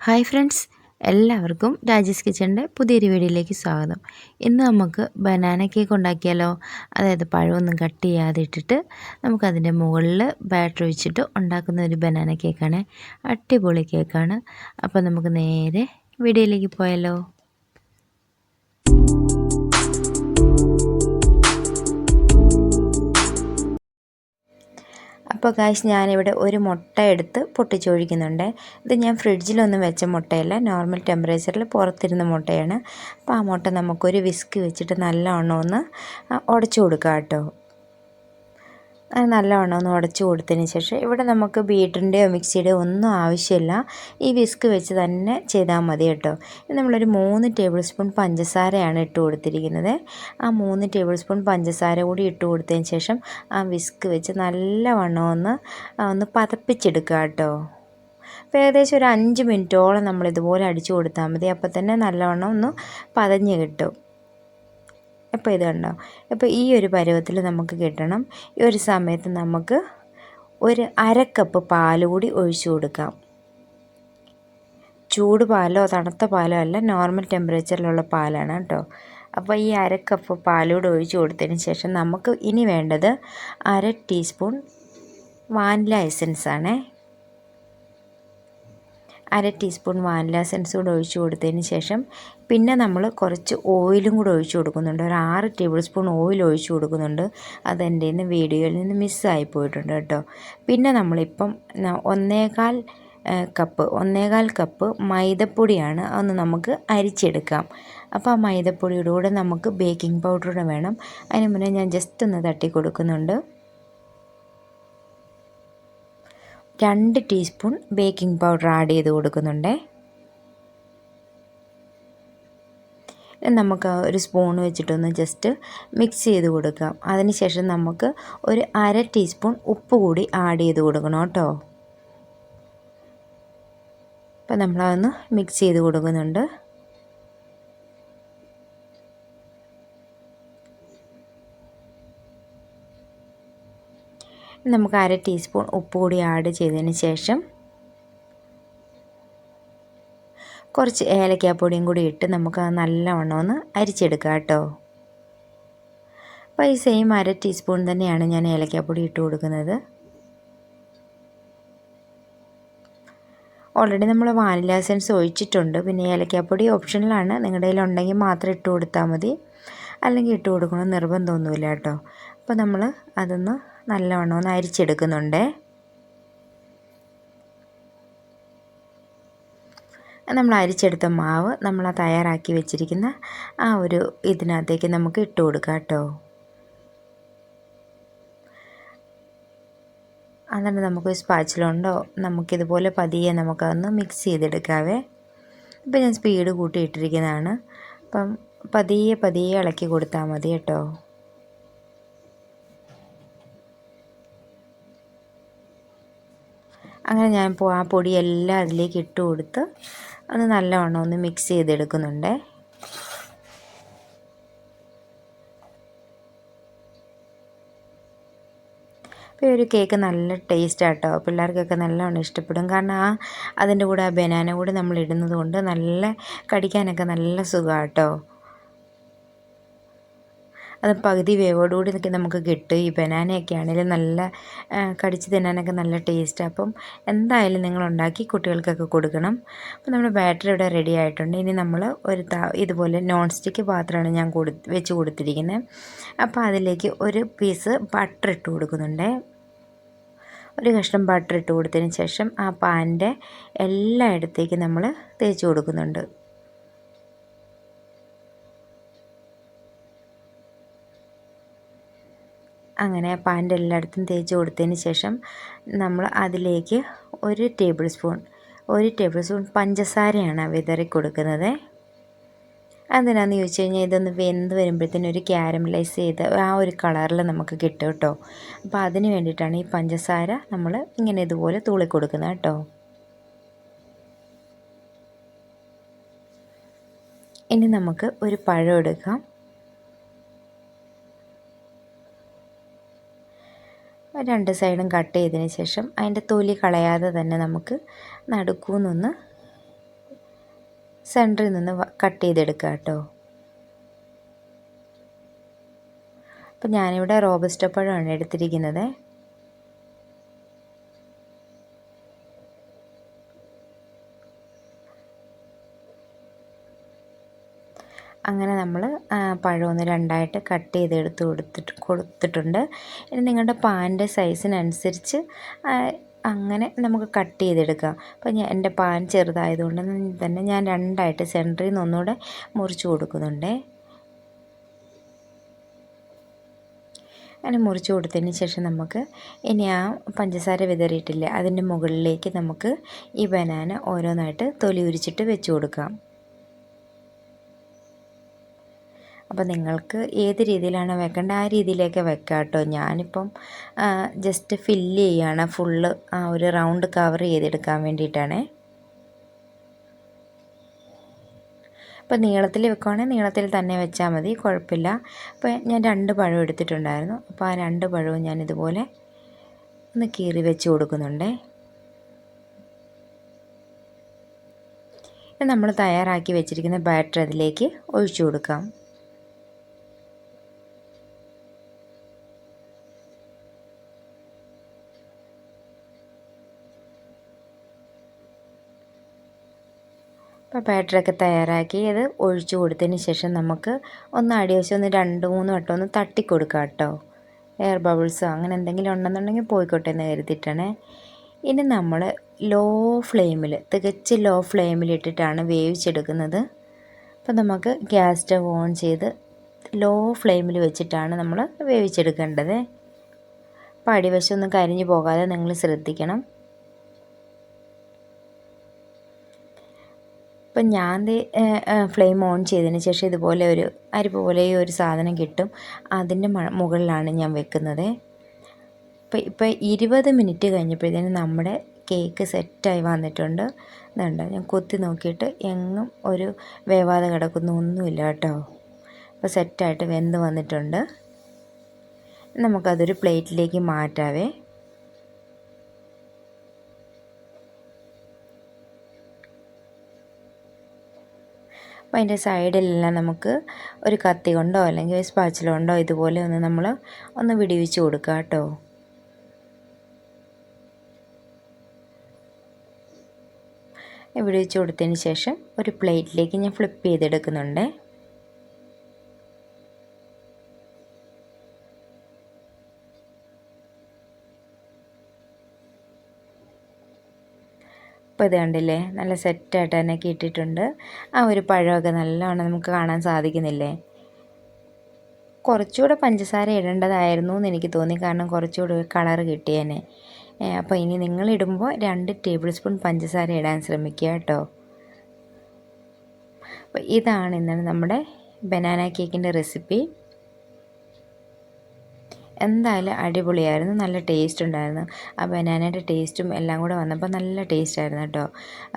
Hi friends എല്ലാവർക്കും രാജേഷ് കിച്ചണിന്റെ പുതിയൊരു വീഡിയോയിലേക്ക് സ്വാഗതം. ഇന്ന് നമുക്ക് ബനാന കേക്ക് ഉണ്ടാക്കിയാലോ? അതായത് പഴമൊന്നും കട്ട് ചെയ്യാതെ ഇട്ടിട്ട് നമുക്കതിന്റെ മുകളിൽ ബാറ്റർ ഒഴിച്ചിട്ട് ഉണ്ടാക്കുന്ന ഒരു ബനാന കേക്കാണ്. അടിപൊളി കേക്കാണ്. അപ്പോൾ നമുക്ക് നേരെ വീഡിയോയിലേക്ക് പോയാലോ? അപ്പോൾ കാശ് ഞാനിവിടെ ഒരു മുട്ട എടുത്ത് പൊട്ടിച്ചൊഴിക്കുന്നുണ്ട്. ഇത് ഞാൻ ഫ്രിഡ്ജിലൊന്നും വെച്ച മുട്ടയല്ല. നോർമൽ ടെമ്പറേച്ചറിൽ പുറത്തിരുന്ന മുട്ടയാണ്. അപ്പോൾ ആ മുട്ട നമുക്കൊരു വിസ്ക് വെച്ചിട്ട് നല്ലവണ്ണം ഒന്ന് ഉടച്ചു കൊടുക്കാം കേട്ടോ നല്ലവണ്ണം ഒന്ന് ഉടച്ചു കൊടുത്തതിന് ശേഷം ഇവിടെ നമുക്ക് ബീറ്ററിന്റെയോ മിക്സിയുടെയോ ഒന്നും ആവശ്യമില്ല. ഈ വിസ്ക് വെച്ച് തന്നെ ചെയ്താൽ മതി കേട്ടോ. നമ്മളൊരു മൂന്ന് ടേബിൾ സ്പൂൺ പഞ്ചസാരയാണ് ഇട്ട് കൊടുത്തിരിക്കുന്നത്. ആ മൂന്ന് ടേബിൾ സ്പൂൺ പഞ്ചസാര കൂടി ഇട്ട് കൊടുത്തതിന് ശേഷം ആ വിസ്ക് വെച്ച് നല്ലവണ്ണം ഒന്ന് ഒന്ന് പതപ്പിച്ചെടുക്കുക കേട്ടോ. അപ്പോൾ ഏകദേശം ഒരു അഞ്ച് മിനിറ്റോളം നമ്മളിതുപോലെ അടിച്ചു കൊടുത്താൽ മതി. അപ്പോൾ തന്നെ നല്ലവണ്ണം ഒന്ന് പതഞ്ഞ് കിട്ടും. അപ്പോൾ ഇത് കണ്ടോ? അപ്പോൾ ഈ ഒരു പരുവത്തിൽ നമുക്ക് കിട്ടണം. ഈ ഒരു സമയത്ത് നമുക്ക് ഒരു അരക്കപ്പ് പാൽ കൂടി ഒഴിച്ചു കൊടുക്കാം. ചൂട് പാലോ തണുത്ത പാലോ അല്ല നോർമൽ ടെമ്പറേച്ചറിലുള്ള പാലാണ് കേട്ടോ. അപ്പോൾ ഈ അരക്കപ്പ് പാലൂടെ ഒഴിച്ചു കൊടുത്തതിന് ശേഷം നമുക്ക് ഇനി വേണ്ടത് അര ടീസ്പൂൺ വാനില എസൻസ് ആണേ അര ടീസ്പൂൺ വാനില എസൻസ് കൂടെ ഒഴിച്ച് കൊടുത്തതിന് ശേഷം പിന്നെ നമ്മൾ കുറച്ച് ഓയിലും കൂടെ ഒഴിച്ച് കൊടുക്കുന്നുണ്ട്. ഒരു ആറ് ടേബിൾ സ്പൂൺ ഓയിൽ ഒഴിച്ച് കൊടുക്കുന്നുണ്ട്. അത് എന്റെ നിന്ന് വീഡിയോയിൽ നിന്ന് മിസ്സായി പോയിട്ടുണ്ട് കേട്ടോ. പിന്നെ നമ്മളിപ്പം ഒന്നേകാൽ കപ്പ് ഒന്നേകാൽ കപ്പ് മൈദപ്പൊടിയാണ് അതൊന്ന് നമുക്ക് അരിച്ചെടുക്കാം. അപ്പോൾ ആ മൈദപ്പൊടിയുടെ കൂടെ നമുക്ക് ബേക്കിംഗ് പൗഡർ വേണം. അതിന് മുന്നേ ഞാൻ ജസ്റ്റ് ഒന്ന് തട്ടി കൊടുക്കുന്നുണ്ട്. രണ്ട് ടീസ്പൂൺ ബേക്കിംഗ് പൗഡർ ആഡ് ചെയ്ത് കൊടുക്കുന്നുണ്ട്. നമുക്ക് ഒരു സ്പൂൺ വെച്ചിട്ടൊന്ന് ജസ്റ്റ് മിക്സ് ചെയ്ത് കൊടുക്കാം. അതിനുശേഷം നമുക്ക് ഒരു അര ടീസ്പൂൺ ഉപ്പ് കൂടി ആഡ് ചെയ്ത് കൊടുക്കണം കേട്ടോ. അപ്പം നമ്മളതൊന്ന് മിക്സ് ചെയ്ത് കൊടുക്കുന്നുണ്ട്. നമുക്ക് അര ടീസ്പൂൺ ഉപ്പ് കൂടി ആഡ് ചെയ്തതിന് ശേഷം കുറച്ച് ഏലക്കാപ്പൊടിയും കൂടി ഇട്ട് നമുക്ക് നല്ലവണ്ണം ഒന്ന് അരിച്ചെടുക്കാം കേട്ടോ. അപ്പോൾ ഈ സെയിം അര ടീസ്പൂൺ തന്നെയാണ് ഞാൻ ഏലക്കാപ്പൊടി ഇട്ട് കൊടുക്കുന്നത്. ഓൾറെഡി നമ്മൾ വാനില എസൻസ് ഒഴിച്ചിട്ടുണ്ട്. പിന്നെ ഏലക്കാപ്പൊടി ഓപ്ഷനിലാണ് നിങ്ങളുടെ കയ്യിൽ ഉണ്ടെങ്കിൽ മാത്രം ഇട്ട് കൊടുത്താൽ മതി. അല്ലെങ്കിൽ ഇട്ട് കൊടുക്കണം നിർബന്ധമൊന്നുമില്ല കേട്ടോ. അപ്പോൾ നമ്മൾ അതൊന്ന് നല്ലവണ്ണം ഒന്ന് അരിച്ചെടുക്കുന്നുണ്ട്. നമ്മൾ അരിച്ചെടുത്ത മാവ് നമ്മൾ ആ തയ്യാറാക്കി വെച്ചിരിക്കുന്ന ആ ഒരു ഇതിനകത്തേക്ക് നമുക്ക് ഇട്ട് കൊടുക്കാം കേട്ടോ. എന്നിട്ട് നമുക്ക് സ്പാച്ചിലുണ്ടോ നമുക്കിതുപോലെ പതിയെ നമുക്കതൊന്ന് മിക്സ് ചെയ്തെടുക്കാവേ. ഇപ്പം ഞാൻ സ്പീഡ് കൂട്ടിയിട്ടിരിക്കുന്നതാണ് അപ്പം പതിയെ പതിയെ ഇളക്കി കൊടുത്താൽ മതി കേട്ടോ. അങ്ങനെ ഞാൻ ആ പൊടിയെല്ലാം അതിലേക്ക് ഇട്ട് കൊടുത്ത് അത് നല്ലവണ്ണം ഒന്ന് മിക്സ് ചെയ്തെടുക്കുന്നുണ്ട്. അപ്പോൾ ഒരു കേക്ക് നല്ല ടേസ്റ്റ് ആട്ടോ. പിള്ളേർക്കൊക്കെ നല്ലവണ്ണം ഇഷ്ടപ്പെടും. കാരണം ആ അതിന്റെ കൂടെ ആ ബനാന കൂടെ നമ്മൾ ഇടുന്നത് കൊണ്ട് നല്ല കടിക്കാനൊക്കെ നല്ല സുഖമാണ് കേട്ടോ അത് പകുതി വേവോടുകൂടി നിൽക്കി നമുക്ക് കിട്ടും. ഈ ബനാനയൊക്കെ ആണെങ്കിലും നല്ല കടിച്ച് തിന്നാനൊക്കെ നല്ല ടേസ്റ്റ് അപ്പം എന്തായാലും നിങ്ങൾ ഉണ്ടാക്കി കുട്ടികൾക്കൊക്കെ കൊടുക്കണം. അപ്പോൾ നമ്മുടെ ബാറ്ററി ഇവിടെ റെഡി ആയിട്ടുണ്ട്. ഇനി നമ്മൾ ഒരു ഇതുപോലെ നോൺ സ്റ്റിക്ക് പാത്രമാണ് ഞാൻ കൊടു വെച്ച് കൊടുത്തിരിക്കുന്നത്. അപ്പോൾ അതിലേക്ക് ഒരു പീസ് ബട്ടർ ഇട്ട് കൊടുക്കുന്നുണ്ട്. ഒരു കഷ്ണം ബട്ടർ ഇട്ട് കൊടുത്തതിന് ശേഷം ആ പാനിന്റെ എല്ലായിടത്തേക്കും നമ്മൾ തേച്ച് കൊടുക്കുന്നുണ്ട്. അങ്ങനെ പാന്റെ എല്ലായിടത്തും തേച്ച് കൊടുത്തതിന് ശേഷം നമ്മൾ അതിലേക്ക് ഒരു ടേബിൾ സ്പൂൺ ഒരു ടേബിൾ സ്പൂൺ പഞ്ചസാരയാണ് വിതറി കൊടുക്കുന്നത്. അതിനാന്ന് ചോദിച്ചു കഴിഞ്ഞാൽ ഇതൊന്ന് വെന്ത് വരുമ്പോഴത്തേനും ഒരു ക്യാരമലൈസ് ചെയ്ത് ആ ഒരു കളറിൽ നമുക്ക് കിട്ടും കേട്ടോ. അപ്പോൾ അതിന് വേണ്ടിയിട്ടാണ് ഈ പഞ്ചസാര നമ്മൾ ഇങ്ങനെ ഇതുപോലെ തൂളി കൊടുക്കുന്നത് കേട്ടോ. ഇനി നമുക്ക് ഒരു പഴം എടുക്കാം. രണ്ട് സൈഡും കട്ട് ചെയ്തതിന് ശേഷം അതിന്റെ തൊലി കളയാതെ തന്നെ നമുക്ക് നടുക്കൂന്നൊന്ന് സെന്ററിൽ നിന്ന് കട്ട് ചെയ്തെടുക്കുക കേട്ടോ. അപ്പം ഞാനിവിടെ റോബസ്റ്റ പഴമാണ് എടുത്തിരിക്കുന്നത്. അങ്ങനെ നമ്മൾ പഴമൊന്ന് രണ്ടായിട്ട് കട്ട് ചെയ്തെടുത്ത് കൊടുത്തിട്ട് കൊടുത്തിട്ടുണ്ട്. ഇനി നിങ്ങളുടെ പാന്റെ സൈസിനനുസരിച്ച് അങ്ങനെ നമുക്ക് കട്ട് ചെയ്തെടുക്കാം. അപ്പോൾ ഞാൻ എന്റെ പാൻ ചെറുതായതുകൊണ്ട് തന്നെ ഞാൻ രണ്ടായിട്ട് സെന്ററിൽ നിന്ന് ഒന്നുകൂടെ മുറിച്ച് കൊടുക്കുന്നുണ്ട്. അങ്ങനെ മുറിച്ച് കൊടുത്തതിന് ശേഷം നമുക്ക് ഇനി ആ പഞ്ചസാര വിതറിയിട്ടില്ല അതിന്റെ മുകളിലേക്ക് നമുക്ക് ഈ ബനാന ഓരോന്നായിട്ട് തൊലി ഉരിച്ചിട്ട് വെച്ച് കൊടുക്കാം. അപ്പോൾ നിങ്ങൾക്ക് ഏത് രീതിയിലാണ് വെക്കേണ്ടത്? ആ രീതിയിലേക്ക് വെക്കാം കേട്ടോ ഞാനിപ്പം ജസ്റ്റ് ഫില്ല് ചെയ്യുകയാണ് ഫുള്ള് ആ ഒരു റൗണ്ട് കവർ ചെയ്തെടുക്കാൻ വേണ്ടിയിട്ടാണേ. അപ്പോൾ നീളത്തിൽ വെക്കുവാണെങ്കിൽ നീളത്തിൽ തന്നെ വെച്ചാൽ മതി. കുഴപ്പമില്ല. അപ്പോൾ ഞാൻ രണ്ട് പഴം എടുത്തിട്ടുണ്ടായിരുന്നു. അപ്പോൾ ആ രണ്ട് പഴവും ഞാൻ ഇതുപോലെ ഒന്ന് കീറി വെച്ച് കൊടുക്കുന്നുണ്ടേ. നമ്മൾ തയ്യാറാക്കി വെച്ചിരിക്കുന്ന ബാറ്റർ അതിലേക്ക് ഒഴിച്ചു കൊടുക്കാം. അപ്പോൾ ബാറ്ററൊക്കെ തയ്യാറാക്കി അത് ഒഴിച്ചു കൊടുത്തതിന് ശേഷം നമുക്ക് ഒന്ന് അടിവശം ഒന്ന് രണ്ട് മൂന്ന് വട്ടം ഒന്ന് തട്ടി കൊടുക്കാം കേട്ടോ എയർ ബബിൾസോ അങ്ങനെ എന്തെങ്കിലും ഉണ്ടെന്നുണ്ടെങ്കിൽ പോയിക്കോട്ടെ എന്ന് കരുതിയിട്ടാണ്. ഇനി നമ്മൾ ലോ ഫ്ലെയിമിൽ തികച്ച് ലോ ഫ്ലെയിമിലിട്ടിട്ടാണ് വേവിച്ചെടുക്കുന്നത്. അപ്പോൾ നമുക്ക് ഗ്യാസ് സ്റ്റവ് ഓൺ ചെയ്ത് ലോ ഫ്ലെയിമിൽ വെച്ചിട്ടാണ് നമ്മൾ വേവിച്ചെടുക്കേണ്ടത്. അപ്പോൾ അടിവശം ഒന്നും കരിഞ്ഞു പോകാതെ നിങ്ങൾ ശ്രദ്ധിക്കണം. അപ്പം ഞാൻ ഫ്ലെയിം ഓൺ ചെയ്തതിന് ശേഷം ഇതുപോലെ ഒരു അരിപ്പ് പോലെ ഒരു സാധനം കിട്ടും. അതിന്റെ മുകളിലാണ് ഞാൻ വെക്കുന്നത്. ഇപ്പം ഇപ്പം ഇരുപത് മിനിറ്റ് കഴിഞ്ഞപ്പോഴത്തേനും നമ്മുടെ കേക്ക് സെറ്റായി വന്നിട്ടുണ്ട്. ഇതുണ്ട് ഞാൻ കൊത്തി നോക്കിയിട്ട് എങ്ങും ഒരു വേവാതെ കിടക്കുന്ന ഒന്നുമില്ല കേട്ടോ. അപ്പോൾ സെറ്റായിട്ട് വെന്ത് വന്നിട്ടുണ്ട്. നമുക്കതൊരു പ്ലേറ്റിലേക്ക് മാറ്റാവേ. അപ്പോൾ അതിന്റെ സൈഡിലെല്ലാം നമുക്ക് ഒരു കത്തി കൊണ്ടോ അല്ലെങ്കിൽ ഒരു സ്പാച്ചില കൊണ്ടോ ഇതുപോലെ ഒന്ന് നമ്മൾ ഒന്ന് വിടിവിച്ച് കൊടുക്കുക കേട്ടോ. വിടിവിച്ച് കൊടുത്തതിന് ശേഷം ഒരു പ്ലേറ്റിലേക്ക് ഞാൻ ഫ്ലിപ്പ് ചെയ്തെടുക്കുന്നുണ്ട്. ഇപ്പോൾ ഇത് കണ്ടില്ലേ? നല്ല സെറ്റായിട്ട് തന്നെ കിട്ടിയിട്ടുണ്ട്. ആ ഒരു പഴമൊക്കെ നല്ലവണ്ണം നമുക്ക് കാണാൻ സാധിക്കുന്നില്ലേ? കുറച്ചുകൂടെ പഞ്ചസാര ഇടേണ്ടതായിരുന്നു എന്ന് എനിക്ക് തോന്നി. കാരണം കുറച്ചുകൂടെ കളർ കിട്ടിയേനെ. അപ്പോൾ ഇനി നിങ്ങൾ ഇടുമ്പോൾ രണ്ട് ടേബിൾ സ്പൂൺ പഞ്ചസാര ഇടാൻ ശ്രമിക്കുക കേട്ടോ. അപ്പോൾ ഇതാണ് ഇന്നലെ നമ്മുടെ ബനാന കേക്കിന്റെ റെസിപ്പി എന്തായാലും അടിപൊളിയായിരുന്നു. നല്ല ടേസ്റ്റ് ഉണ്ടായിരുന്നു. ആ ബനാനയുടെ ടേസ്റ്റും എല്ലാം കൂടെ വന്നപ്പോൾ നല്ല ടേസ്റ്റ് ആയിരുന്നു കേട്ടോ.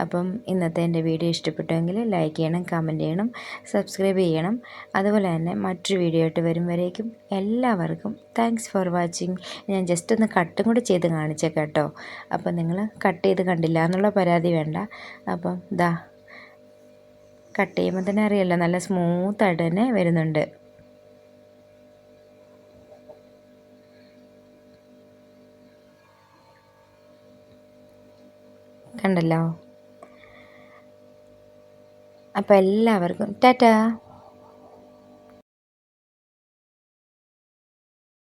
അപ്പം ഇന്നത്തെ എന്റെ വീഡിയോ ഇഷ്ടപ്പെട്ടുവെങ്കിൽ ലൈക്ക് ചെയ്യണം കമന്റ് ചെയ്യണം സബ്സ്ക്രൈബ് ചെയ്യണം. അതുപോലെ തന്നെ മറ്റൊരു വീഡിയോ ആയിട്ട് വരും വരേക്കും എല്ലാവർക്കും താങ്ക്സ് ഫോർ വാച്ചിങ് ഞാൻ ജസ്റ്റ് ഒന്ന് കട്ടും കൂടി ചെയ്ത് കാണിച്ചേക്കാം കേട്ടോ. അപ്പം നിങ്ങൾ കട്ട് ചെയ്ത് കണ്ടില്ല എന്നുള്ള പരാതി വേണ്ട. അപ്പം ദാ കട്ട് ചെയ്യുമ്പോൾ തന്നെ അറിയാമല്ലോ നല്ല സ്മൂത്തായിട്ട് തന്നെ വരുന്നുണ്ട്. കണ്ടല്ലോ. അപ്പോൾ എല്ലാവർക്കും ടാറ്റാ.